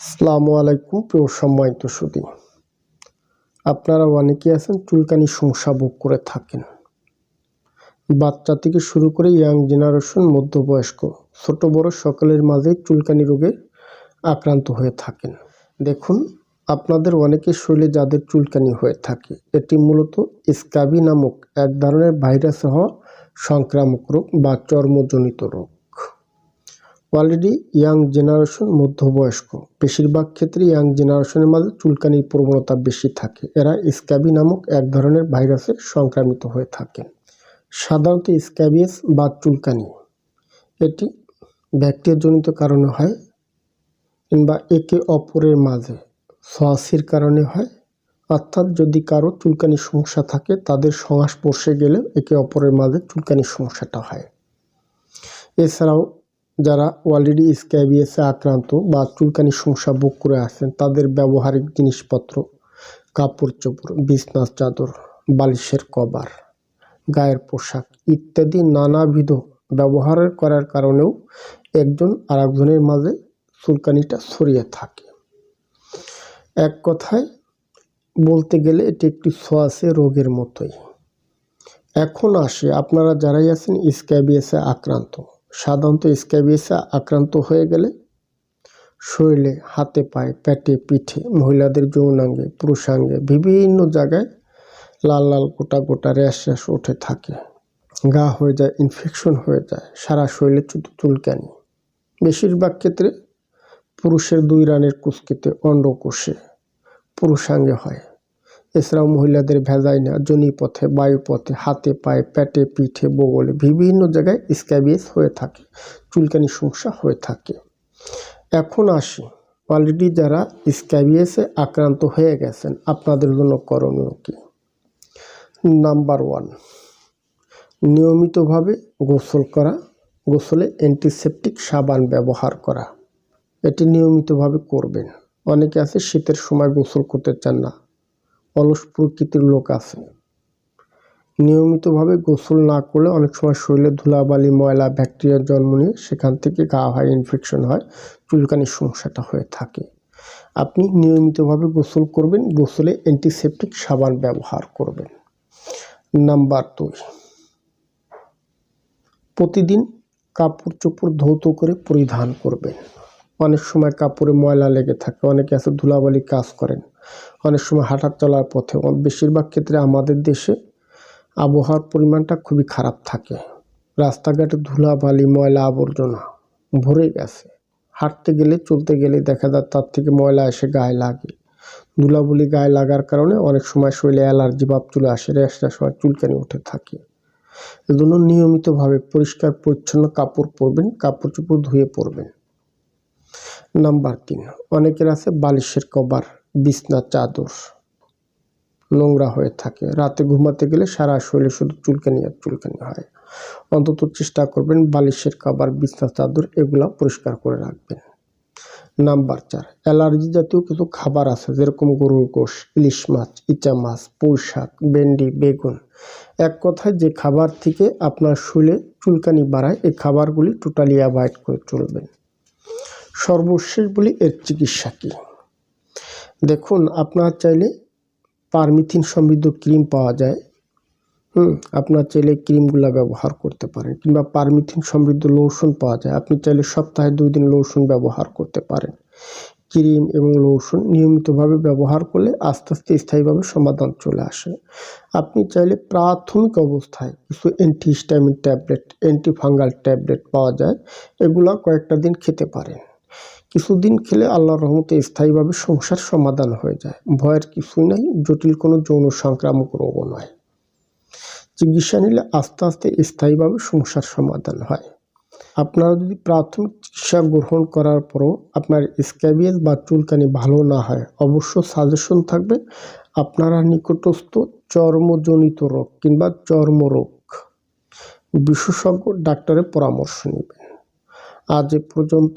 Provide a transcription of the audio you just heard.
আসসালামু আলাইকুম, প্রিয় সম্মানিত সুদী আপনারা অনেকে আছেন, চুলকানি সমস্যা ভোগ করে থাকেন। বাচ্চা থেকে শুরু করে ইয়াং জেনারেশন মধ্যবয়স্ক, ছোট বড় সকলের মাঝে চুলকানি রোগে আক্রান্ত হয়ে থাকেন। দেখুন, আপনাদের অনেকের শরীরে যাদের চুলকানি হয়ে থাকে, এটি মূলত স্কাবি নামক এক ধরনের ভাইরাস হওয়া সংক্রামক রোগ বা চর্মজনিত রোগ। অলরেডি ইয়াং জেনারেশন মধ্যবয়স্ক। বেশিরভাগ ক্ষেত্রে ইয়াং জেনারেশনের মাঝে চুলকানির প্রবণতা বেশি থাকে। এরা স্ক্যাবি নামক এক ধরনের ভাইরাসে সংক্রামিত হয়ে থাকেন। সাধারণত স্ক্যাবিয়াস বা চুলকানি। এটি ব্যাকটেরিয়াজনিত কারণে হয় কিংবা একে অপরের মাঝে ছোঁয়াশির কারণে হয়। অর্থাৎ যদি কারও চুলকানির সমস্যা থাকে, তাদের সংস্পর্শে গেলে একে অপরের মাঝে চুলকানির সমস্যাটা হয়। এছাড়াও যারা অলরেডি স্ক্যাবিয়াসে আক্রান্ত বা চুলকানি সমস্যা ভোগ করে আছেন, তাদের ব্যবহারিক জিনিসপত্র, কাপড় চোপড় বিছনার চাদর, বালিশের কভার, গায়ের পোশাক ইত্যাদি নানাবিধ ব্যবহার করার কারণেও একজন আরেকজনের মাঝে চুলকানিটা ছড়িয়ে থাকে। এক কথায় বলতে গেলে এটি একটি ছোঁয়াশে রোগের মতোই। এখন আসে, আপনারা যারাই আছেন স্ক্যাবিয়াসে আক্রান্ত সাধারণত স্ক্যাবিয়াসে আক্রান্ত হয়ে গেলে শরীরে, হাতে পায়ে, পেটে, পিঠে, মহিলাদের যৌনাঙ্গে, পুরুষাঙ্গে বিভিন্ন জায়গায় লাল লাল গোটা গোটা র্যাশ র্যাশ উঠে থাকে। গা হয়ে যায় ইনফেকশন হয়ে যায়, সারা শরীরে শুধু চুলকানি। বেশিরভাগ ক্ষেত্রে পুরুষের দুই রানের কুস্কিতে অন্ডকোষে পুরুষাঙ্গে হয়। এছাড়াও মহিলাদের ভেজাইনা জনিপথে, বায়ুপথে, হাতে পায়ে, পেটে, পিঠে, বগলে বিভিন্ন জায়গায় স্ক্যাবিয়াস হয়ে থাকে, চুলকানি সমস্যা হয়ে থাকে। এখন আসি অলরেডি যারা স্ক্যাবিয়াসে আক্রান্ত হয়ে গেছেন, আপনাদের জন্য করণীয় কী? নাম্বার ওয়ান নিয়মিতভাবে গোসল করা, গোসলে অ্যান্টিসেপটিক সাবান ব্যবহার করা। এটি নিয়মিতভাবে করবেন। অনেকে আছে শীতের সময় গোসল করতে চান না। অলস প্রকৃতির লোক আছে। নিয়মিতভাবে গোসল না করলে অনেক সময় শরীরে ধুলাবালি, ময়লা ব্যাকটেরিয়ার জন্ম নিয়ে সেখান থেকে গা হয় ইনফেকশন হয়, চুলকানির সমস্যাটা হয়ে থাকে। আপনি নিয়মিতভাবে গোসল করবেন, গোসলে অ্যান্টিসেপটিক সাবান ব্যবহার করবেন। নাম্বার দুই, প্রতিদিন কাপড় চোপড় ধৌত করে পরিধান করবেন। অনেক সময় কাপড়ে ময়লা লেগে থাকে, অনেকে আছে ধুলাবালি কাজ করেন। অনেক সময় হাঁটা চলার পথে। বেশিরভাগ ক্ষেত্রে আমাদের দেশে আবহাওয়ার পরিমাণটা খুবই খারাপ থাকে। রাস্তাঘাটে ধুলাবালি, ময়লা আবর্জনা ভরে গেছে। হাঁটতে গেলে, চলতে গেলে দেখা যায় তার থেকে ময়লা এসে গায়ে লাগে। ধুলাবলি গায়ে লাগার কারণে অনেক সময় শরীরে অ্যালার্জি ভাব চলে আসে র্যাশটা সময় চুলকানি উঠে থাকে। এজন্য নিয়মিতভাবে পরিষ্কার, পরিচ্ছন্ন কাপড় পরবেন, কাপড় চোপড় ধুয়ে পরবেন। নাম্বার তিন, অনেকের আছে বালিশের কভার। বিছনা, চাদর নোংরা হয়ে থাকে। রাতে ঘুমাতে গেলে সারা শরীরে শুধু চুলকানি আর চুলকানি হয়। অন্তত চেষ্টা করবেন বালিশের কাবার বিছনা, চাদর এগুলা পরিষ্কার করে রাখবেন। নাম্বার চার, অ্যালার্জি জাতীয় কিছু খাবার আছে, যেরকম গরুর গোশ, ইলিশ মাছ, ইচা মাছ, পুঁই শাক, ভেন্ডি, বেগুন। এক কথায়, যে খাবার থেকে আপনার শরীরে চুলকানি বাড়ায়, এই খাবারগুলি টোটালি অ্যাভয়েড করে চলবেন। সর্বশেষ বলি, এর চিকিৎসা কী? দেখুন, আপনার চাইলে পারমিথিন সমৃদ্ধ ক্রিম পাওয়া যায়। হুম, আপনার চাইলে ক্রিমগুলো ব্যবহার করতে পারেন, কিংবা পারমিথিন সমৃদ্ধ লোশন পাওয়া যায়। আপনি চাইলে সপ্তাহে দুই দিন লোশন ব্যবহার করতে পারেন। ক্রিম এবং লোশন নিয়মিতভাবে ব্যবহার করলে আস্তে আস্তে স্থায়ীভাবে সমাধান চলে আসে। আপনি চাইলে প্রাথমিক অবস্থায় কিছু অ্যান্টিহিস্টামিন ট্যাবলেট অ্যান্টিফাঙ্গাল ট্যাবলেট পাওয়া যায়। এগুলো কয়েকটা দিন খেতে পারেন। কিছুদিন খেলে আল্লাহর রহমতে স্থায়ীভাবে সমস্যার সমাধান হয়ে যায়। ভয়ের কিছুই নাই, জটিল কোনো যৌন সংক্রামক রোগও নয়। চিকিৎসা নিলে আস্তে আস্তে স্থায়ীভাবে সমস্যার সমাধান হয়। আপনারা যদি প্রাথমিক চিকিৎসা গ্রহণ করার পরও আপনার স্ক্যাবিয়াস বা চুলকানি ভালো না হয়, অবশ্য সাজেশন থাকবে, আপনারা নিকটস্থ চর্মজনিত রোগ কিংবা চর্মরোগ বিশেষজ্ঞ ডাক্তারের পরামর্শ নেবেন। আজ এ পর্যন্ত